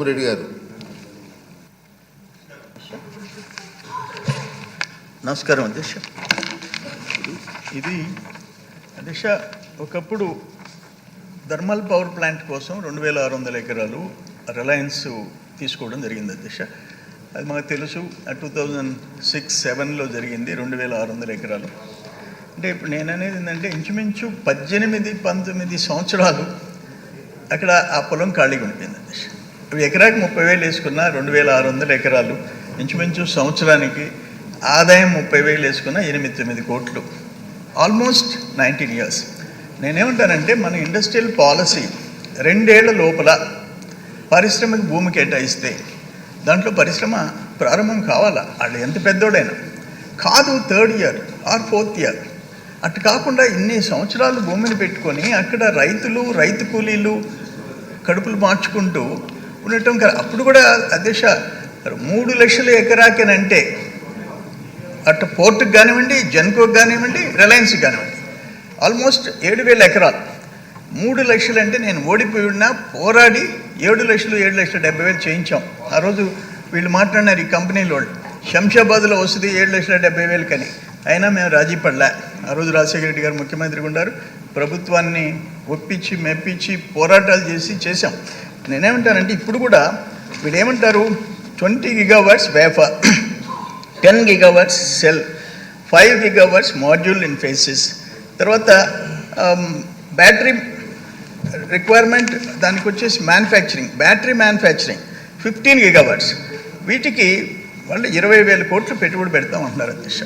కోమరెడ్డి గారు. నమస్కారం అధ్యక్ష. ఇది అధ్యక్ష ఒకప్పుడు థర్మల్ పవర్ ప్లాంట్ కోసం రెండు వేల ఆరు వందల ఎకరాలు రిలయన్స్ తీసుకోవడం జరిగింది అధ్యక్ష. అది మాకు తెలుసు టూ థౌజండ్ సిక్స్ సెవెన్లో జరిగింది రెండు వేల ఆరు వందల ఎకరాలు. అంటే ఇప్పుడు నేను అనేది ఏంటంటే ఇంచుమించు పద్దెనిమిది పంతొమ్మిది సంవత్సరాలు అక్కడ ఆ పొలం ఖాళీగా ఉండిపోయింది. ఎకరాకి ముప్పై వేలు వేసుకున్న రెండు వేల ఆరు వందల ఎకరాలు. ఇంచుమించు సంవత్సరానికి ఆదాయం ముప్పై వేలు వేసుకున్న ఎనిమిది తొమ్మిది కోట్లు. ఆల్మోస్ట్ నైన్టీన్ ఇయర్స్ నేనేమంటానంటే మన ఇండస్ట్రియల్ పాలసీ రెండేళ్ళ లోపల పరిశ్రమకు భూమి కేటాయిస్తే దాంట్లో పరిశ్రమ ప్రారంభం కావాలా? వాళ్ళు ఎంత పెద్దోడైనా కాదు third year or fourth year అటు కాకుండా ఇన్ని సంవత్సరాలు భూమిని పెట్టుకొని అక్కడ రైతులు రైతు కూలీలు కడుపులు మార్చుకుంటూ ఉండటం కదా. అప్పుడు కూడా అధ్యక్ష మూడు లక్షల ఎకరాకేనంటే అటు పోర్టుకు కానివ్వండి జన్కోకి కానివ్వండి రిలయన్స్కి కానివ్వండి ఆల్మోస్ట్ ఏడు వేల ఎకరాలు. మూడు లక్షలు అంటే నేను ఓడిపోయి ఉన్నా పోరాడి ఏడు లక్షలు ఏడు లక్షల డెబ్బై వేలు చేయించాం. ఆ రోజు వీళ్ళు మాట్లాడినారు ఈ కంపెనీలో వాళ్ళు. శంషాబాద్లో వస్తుంది ఏడు లక్షల డెబ్బై వేలు కని. అయినా మేము రాజీ పడలే. ఆ రోజు రాజశేఖర రెడ్డి గారు ముఖ్యమంత్రిగా ఉన్నారు ప్రభుత్వాన్ని ఒప్పించి మెప్పించి పోరాటాలు చేసి చేశాం. నేనేమంటానంటే ఇప్పుడు కూడా వీళ్ళు ఏమంటారు twenty gigawatts wafer ten gigawatts cell five gigawatts module in phases. తర్వాత బ్యాటరీ రిక్వైర్మెంట్ దానికి వచ్చేసి manufacturing battery manufacturing fifteen gigawatts వీటికి వాళ్ళు ఇరవై వేల కోట్లు పెట్టుబడి పెడతాం అంటున్నారు అధ్యక్ష.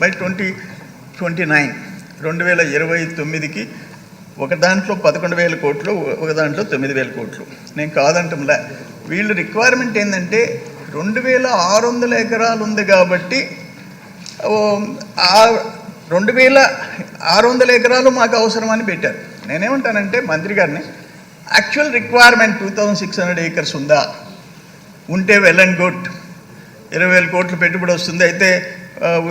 బై ట్వంటీ ట్వంటీ నైన్ రెండు వేల ఇరవై తొమ్మిదికి ఒక దాంట్లో పదకొండు వేల కోట్లు ఒక దాంట్లో తొమ్మిది వేల కోట్లు. నేను కాదంటంలే వీళ్ళు రిక్వైర్మెంట్ ఏంటంటే రెండు వేల ఆరు వందల ఎకరాలు ఉంది కాబట్టి రెండు వేల ఆరు వందల ఎకరాలు మాకు అవసరమని పెట్టారు. నేనేమంటానంటే మంత్రి గారిని actual requirement two thousand six hundred acres ఉందా? ఉంటే వెల్ అండ్ గుడ్ ఇరవై వేల కోట్లు పెట్టుబడి వస్తుంది. అయితే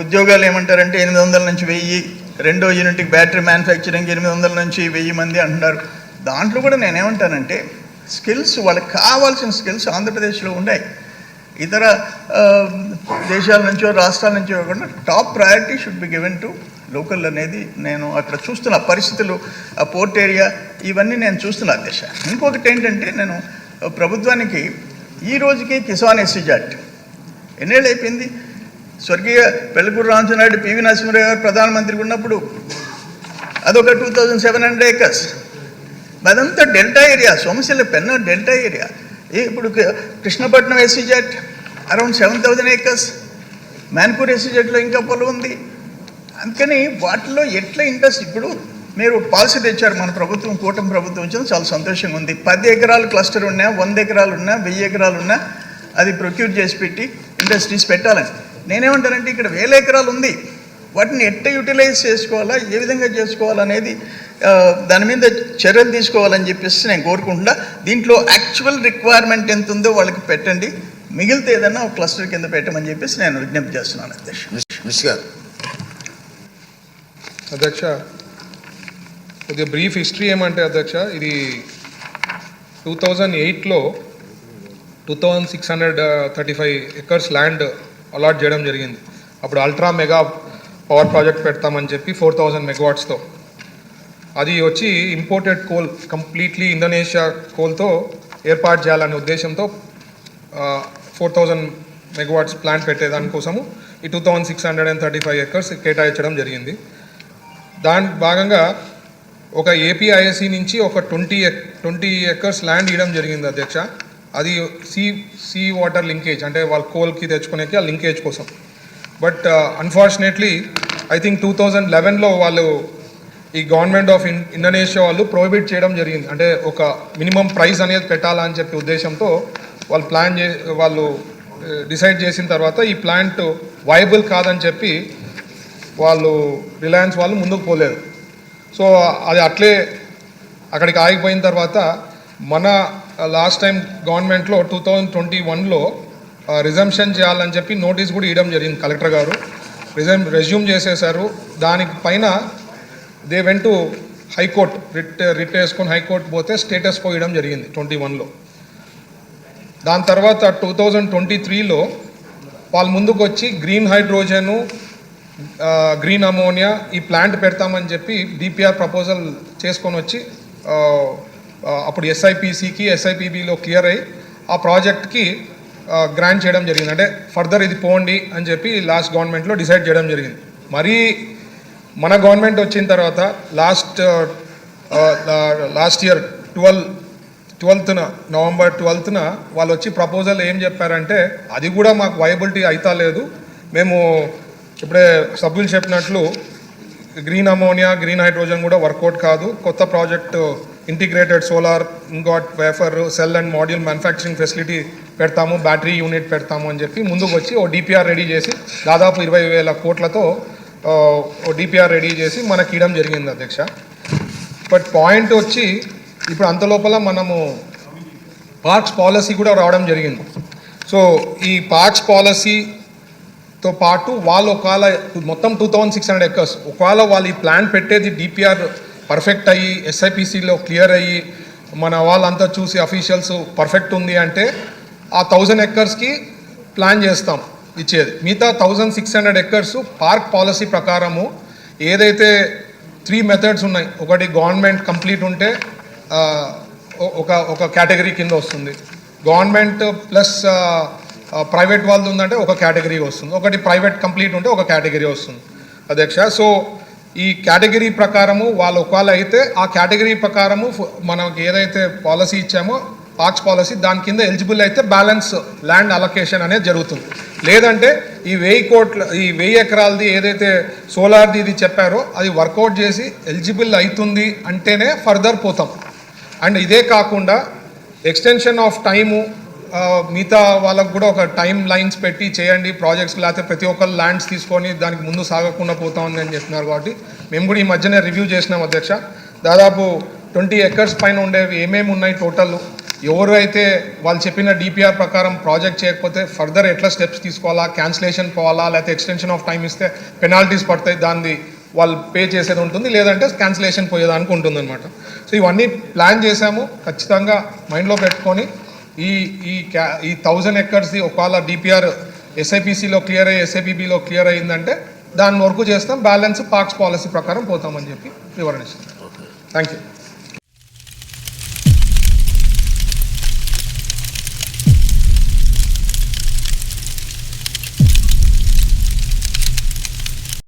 ఉద్యోగాలు ఏమంటారంటే ఎనిమిది వందల నుంచి వెయ్యి. రెండో యూనిట్కి బ్యాటరీ మ్యానుఫ్యాక్చరింగ్ ఎనిమిది వందల నుంచి వెయ్యి మంది అంటున్నారు. దాంట్లో కూడా నేనేమంటానంటే స్కిల్స్ వాళ్ళకి కావాల్సిన స్కిల్స్ ఆంధ్రప్రదేశ్లో ఉన్నాయి. ఇతర దేశాల నుంచో రాష్ట్రాల నుంచో కాకుండా top priority should be given to local అనేది నేను అక్కడ చూస్తున్న పరిస్థితులు ఆ పోర్ట్ ఏరియా ఇవన్నీ నేను చూస్తున్నా దేశ. ఇంకొకటి ఏంటంటే నేను ప్రభుత్వానికి ఈ రోజుకి కిసాన్ ఎస్సీ జాట్ ఎన్నేళ్ళు అయిపోయింది? స్వర్గీయ పెళ్ళకూరు రామచంద్రనాయుడు పివి నరసింహరావు గారు ప్రధానమంత్రి ఉన్నప్పుడు అదొక two thousand seven hundred acres అదంతా delta area Somasila Penna delta area. ఇప్పుడు Krishnapatnam SEZ around seven thousand acres Manpur ఎస్సీజెట్లో ఇంకా పొలం ఉంది. అందుకని వాటిలో ఎట్లా ఇంట్రెస్ట్ ఇప్పుడు మీరు పాలసీ తెచ్చారు మన ప్రభుత్వం కూటమి ప్రభుత్వం వచ్చింది చాలా సంతోషంగా ఉంది. పది ఎకరాలు క్లస్టర్ ఉన్నా వంద ఎకరాలు ఉన్నా వెయ్యి ఎకరాలు ఉన్నా అది ప్రొక్యూర్ చేసి పెట్టి ఇండస్ట్రీస్ పెట్టాలని. నేనేమంటానంటే ఇక్కడ వేల ఎకరాలు ఉంది. వాటిని ఎట్ట యూటిలైజ్ చేసుకోవాలా? ఏ విధంగా చేసుకోవాలనేది దాని మీద చర్యలు తీసుకోవాలని చెప్పేసి నేను కోరుకుంటున్నా. దీంట్లో యాక్చువల్ రిక్వైర్మెంట్ ఎంత ఉందో వాళ్ళకి పెట్టండి. మిగిలితే ఏదన్నా ఒక క్లస్టర్ కింద పెట్టమని చెప్పేసి నేను విజ్ఞప్తి చేస్తున్నాను అధ్యక్ష. మిస్ గారు. అధ్యక్ష కొద్దిగా బ్రీఫ్ హిస్టరీ ఏమంటే అధ్యక్ష ఇది టూ థౌజండ్ ఎయిట్లో two thousand six hundred thirty five acres land allot చేయడం జరిగింది. అప్పుడు అల్ట్రా మెగా పవర్ ప్రాజెక్ట్ పెడతామని చెప్పి ఫోర్ థౌజండ్ మెగావాట్స్తో. అది వచ్చి ఇంపోర్టెడ్ కోల్ కంప్లీట్లీ ఇండోనేషియా కోల్తో ఏర్పాటు చేయాలనే ఉద్దేశంతో ఫోర్ థౌజండ్ మెగావాట్స్ ప్లాంట్ పెట్టేదానికోసము ఈ two thousand six hundred and thirty five acres కేటాయించడం జరిగింది. దాని భాగంగా ఒక ఏపీఐఎస్సి నుంచి ఒక ట్వంటీ ట్వంటీ ఎకర్స్ ల్యాండ్ ఇవ్వడం జరిగింది అధ్యక్ష. అది సీ సీ వాటర్ లింకేజ్ అంటే వాళ్ళ కోల్కి తెచ్చుకునేకి ఆ లింకేజ్ కోసం. But unfortunately I think two thousand లెవెన్లో వాళ్ళు ఈ గవర్నమెంట్ ఆఫ్ ఇన్ ఇండోనేషియా వాళ్ళు ప్రోహిబిట్ చేయడం జరిగింది. అంటే ఒక మినిమం ప్రైస్ అనేది పెట్టాలా అని చెప్పి ఉద్దేశంతో వాళ్ళు ప్లాన్ చే వాళ్ళు uh, డిసైడ్ చేసిన తర్వాత ఈ ప్లాంట్ వైబుల్ కాదని చెప్పి వాళ్ళు రిలయన్స్ వాళ్ళు ముందుకు పోలేదు. సో అది అట్లే అక్కడికి ఆగిపోయిన తర్వాత మన లాస్ట్ టైం గవర్నమెంట్లో టూ థౌజండ్ ట్వంటీ వన్లో రిజంప్షన్ చేయాలని చెప్పి నోటీస్ కూడా ఇవ్వడం జరిగింది కలెక్టర్ గారు. రిజమ్ రెజ్యూమ్ చేసేశారు. దానికి పైన they went to high court writ writ వేసుకొని హైకోర్టు పోతే స్టేటస్ పోయడం జరిగింది ట్వంటీ వన్లో దాని తర్వాత టూ థౌజండ్ ట్వంటీ త్రీలో వాళ్ళు ముందుకు వచ్చి గ్రీన్ హైడ్రోజను గ్రీన్ అమోనియా ఈ ప్లాంట్ పెడతామని చెప్పి డిపిఆర్ ప్రపోజల్ చేసుకొని వచ్చి అప్పుడు ఎస్ఐపిసికి ఎస్ఐపిబిలో క్లియర్ అయ్యి ఆ ప్రాజెక్ట్కి గ్రాంట్ చేయడం జరిగింది. అంటే ఫర్దర్ ఇది పోండి అని చెప్పి లాస్ట్ గవర్నమెంట్లో డిసైడ్ చేయడం జరిగింది. మరీ మన గవర్నమెంట్ వచ్చిన తర్వాత లాస్ట్ లాస్ట్ ఇయర్ ట్వెల్వ్ ట్వెల్త్న నవంబర్ ట్వెల్త్న వాళ్ళు వచ్చి ప్రపోజల్ ఏం చెప్పారంటే అది కూడా మాకు వయబిలిటీ అయితా లేదు. మేము ఇప్పుడే సభ్యులు చెప్పినట్లు గ్రీన్ అమోనియా గ్రీన్ హైడ్రోజన్ కూడా వర్కౌట్ కాదు. కొత్త project integrated solar ingot wafer cell and module manufacturing facility పెడతాము బ్యాటరీ యూనిట్ పెడతాము అని చెప్పి ముందుకు వచ్చి ఓ డిపిఆర్ రెడీ చేసి దాదాపు ఇరవై వేల కోట్లతో ఓ డిపిఆర్ రెడీ చేసి మనకి ఇవ్వడం జరిగింది అధ్యక్ష. బట్ పాయింట్ వచ్చి ఇప్పుడు అంత లోపల మనము పార్క్స్ పాలసీ కూడా రావడం జరిగింది. సో ఈ పార్క్స్ పాలసీతో పాటు వాళ్ళు ఒకవేళ మొత్తం two thousand six hundred acres ఒకవేళ వాళ్ళు ఈ ప్లాన్ పెట్టేది డిపిఆర్ పర్ఫెక్ట్ అయ్యి ఎస్ఐపిసిలో క్లియర్ అయ్యి మన వాళ్ళంతా చూసి అఫీషియల్స్ పర్ఫెక్ట్ ఉంది అంటే ఆ థౌజండ్ ఎక్కర్స్కి ప్లాన్ చేస్తాం ఇచ్చేది. మిగతా thousand six hundred acres park policy ప్రకారము ఏదైతే త్రీ మెథడ్స్ ఉన్నాయి ఒకటి గవర్నమెంట్ కంప్లీట్ ఉంటే ఒక ఒక కేటగిరీ కింద వస్తుంది. గవర్నమెంట్ ప్లస్ ప్రైవేట్ వాళ్ళది ఉందంటే ఒక కేటగిరీ వస్తుంది. ఒకటి ప్రైవేట్ కంప్లీట్ ఉంటే ఒక కేటగిరీ వస్తుంది. అధ్యక్ష సో ఈ కేటగిరీ ప్రకారము వాళ్ళు ఒకవేళ అయితే ఆ కేటగిరీ ప్రకారము మనకి ఏదైతే పాలసీ ఇచ్చామో పాక్స్ పాలసీ దాని కింద ఎలిజిబుల్ అయితే బ్యాలెన్స్ ల్యాండ్ అలొకేషన్ అనేది జరుగుతుంది. లేదంటే ఈ వెయ్యి కోట్ల ఈ వెయ్యి ఎకరాలది ఏదైతే సోలార్ది ఇది చెప్పారో అది వర్కౌట్ చేసి ఎలిజిబుల్ అవుతుంది అంటేనే ఫర్దర్ పోతాం. అండ్ ఇదే కాకుండా ఎక్స్టెన్షన్ ఆఫ్ టైము మిగతా వాళ్ళకు కూడా ఒక టైం లైన్స్ పెట్టి చేయండి ప్రాజెక్ట్స్ లేకపోతే ప్రతి ఒక్కరు ల్యాండ్స్ తీసుకొని దానికి ముందు సాగకుండా పోతా ఉంది అని చెప్తున్నారు కాబట్టి మేము కూడా ఈ మధ్యనే రివ్యూ చేసినాం అధ్యక్ష. దాదాపు ట్వంటీ ఎకర్స్ పైన ఉండేవి ఏమేమి ఉన్నాయి టోటల్? ఎవరు అయితే వాళ్ళు చెప్పిన డిపిఆర్ ప్రకారం ప్రాజెక్ట్ చేయకపోతే ఫర్దర్ ఎట్లా స్టెప్స్ తీసుకోవాలా క్యాన్సిలేషన్ పోవాలా లేకపోతే ఎక్స్టెన్షన్ ఆఫ్ టైం ఇస్తే పెనాల్టీస్ పడతాయి దాన్ని వాళ్ళు పే చేసేది ఉంటుంది లేదంటే క్యాన్సిలేషన్ పోయేదానికి ఉంటుంది అనమాట సో ఇవన్నీ ప్లాన్ చేశాము ఖచ్చితంగా మైండ్లో పెట్టుకొని ఈ ఈ క్యా ఈ థౌజండ్ ఎకర్స్ది ఒకవేళ డిపిఆర్ ఎస్ఐపిసిలో క్లియర్ అయ్యి ఎస్ఐపిబిలో క్లియర్ అయ్యిందంటే దాని వరకు చేస్తాం. బ్యాలెన్స్ పార్క్స్ పాలసీ ప్రకారం పోతామని చెప్పి వివరణ ఇస్తాం థ్యాంక్ యూ